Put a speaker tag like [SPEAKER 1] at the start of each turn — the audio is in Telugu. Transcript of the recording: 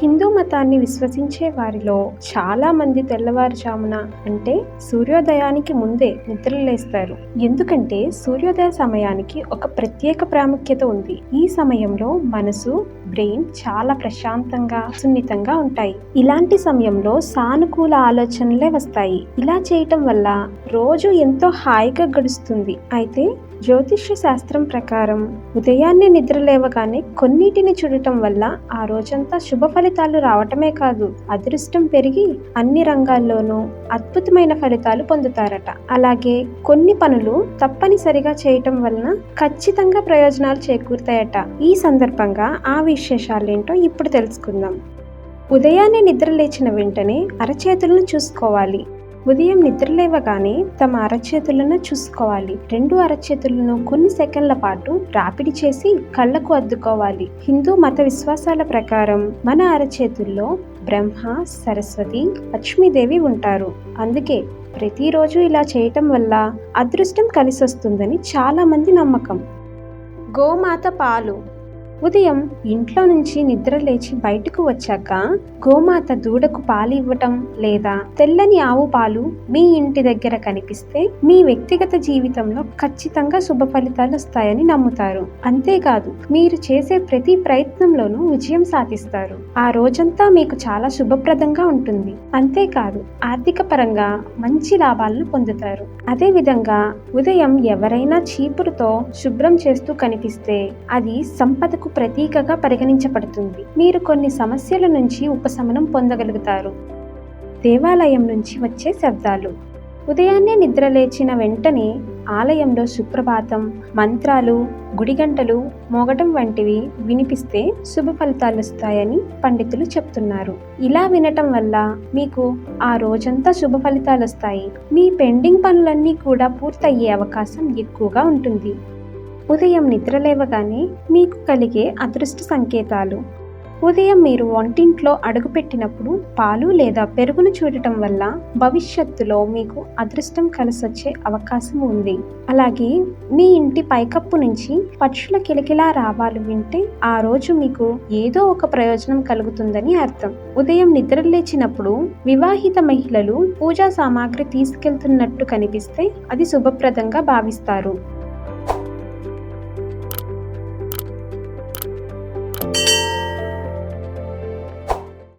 [SPEAKER 1] హిందూ మతాన్ని విశ్వసించే వారిలో చాలా మంది తెల్లవారుజామున అంటే సూర్యోదయానికి ముందే నిద్రలేస్తారు. ఎందుకంటే సూర్యోదయ సమయానికి ఒక ప్రత్యేక ప్రాముఖ్యత ఉంది. ఈ సమయంలో మనసు బ్రెయిన్ చాలా ప్రశాంతంగా సున్నితంగా ఉంటాయి. ఇలాంటి సమయంలో సానుకూల ఆలోచనలే వస్తాయి. ఇలా చేయటం వల్ల రోజు ఎంతో హాయిగా గడుస్తుంది. అయితే జ్యోతిష్య శాస్త్రం ప్రకారం ఉదయాన్నే నిద్ర లేవగానే కొన్నిటిని చూడటం వల్ల ఆ రోజంతా శుభ ఫలితాలు రావటమే కాదు అదృష్టం పెరిగి అన్ని రంగాల్లోనూ అద్భుతమైన ఫలితాలు పొందుతారట. అలాగే కొన్ని పనులు తప్పనిసరిగా చేయటం వలన ఖచ్చితంగా ప్రయోజనాలు చేకూరుతాయట. ఈ సందర్భంగా ఆ విశేషాలేంటో ఇప్పుడు తెలుసుకుందాం. ఉదయాన్నే నిద్ర లేచిన వెంటనే అరచేతులను చూసుకోవాలి. ఉదయం నిద్రలేవగానే తమ అరచేతులను చూసుకోవాలి. రెండు అరచేతులను కొన్ని సెకండ్ల పాటు రాపిడి చేసి కళ్ళకు అద్దుకోవాలి. హిందూ మత విశ్వాసాల ప్రకారం మన అరచేతుల్లో బ్రహ్మ సరస్వతి లక్ష్మీదేవి ఉంటారు. అందుకే ప్రతిరోజు ఇలా చేయటం వల్ల అదృష్టం కలిసొస్తుందని చాలామంది నమ్మకం. గోమాత పాలు ఉదయం ఇంట్లో నుంచి నిద్ర లేచి బయటకు వచ్చాక గోమాత దూడకు పాలు ఇవ్వటం లేదా తెల్లని ఆవు పాలు మీ ఇంటి దగ్గర కనిపిస్తే మీ వ్యక్తిగత జీవితంలో ఖచ్చితంగా శుభ ఫలితాలు వస్తాయని నమ్ముతారు. అంతేకాదు మీరు చేసే ప్రతి ప్రయత్నంలోనూ విజయం సాధిస్తారు. ఆ రోజంతా మీకు చాలా శుభప్రదంగా ఉంటుంది. అంతేకాదు ఆర్థిక పరంగా మంచి లాభాలను పొందుతారు. అదేవిధంగా ఉదయం ఎవరైనా చీపురుతో శుభ్రం చేస్తూ కనిపిస్తే అది సంపదకు ప్రతీకగా పరిగణించబడుతుంది. మీరు కొన్ని సమస్యల నుంచి ఉపశమనం పొందగలుగుతారు. దేవాలయం నుంచి వచ్చే శబ్దాలు. ఉదయాన్నే నిద్ర లేచిన వెంటనే ఆలయంలో సుప్రభాతం మంత్రాలు గుడిగంటలు మోగటం వంటివి వినిపిస్తే శుభ ఫలితాలు వస్తాయని పండితులు చెప్తున్నారు. ఇలా వినటం వల్ల మీకు ఆ రోజంతా శుభ ఫలితాలు వస్తాయి. మీ పెండింగ్ పనులన్నీ కూడా పూర్తయ్యే అవకాశం ఎక్కువగా ఉంటుంది. ఉదయం నిద్రలేవగానే మీకు కలిగే అదృష్ట సంకేతాలు. ఉదయం మీరు వంటింట్లో అడుగుపెట్టినప్పుడు పాలు లేదా పెరుగును చూడటం వల్ల భవిష్యత్తులో మీకు అదృష్టం కలిసొచ్చే అవకాశం ఉంది. అలాగే మీ ఇంటి పైకప్పు నుంచి పక్షుల కిలకిలా రావాలు వింటే ఆ రోజు మీకు ఏదో ఒక ప్రయోజనం కలుగుతుందని అర్థం. ఉదయం నిద్ర లేచినప్పుడు వివాహిత మహిళలు పూజా సామాగ్రి తీసుకెళ్తున్నట్టు కనిపిస్తే అది శుభప్రదంగా భావిస్తారు.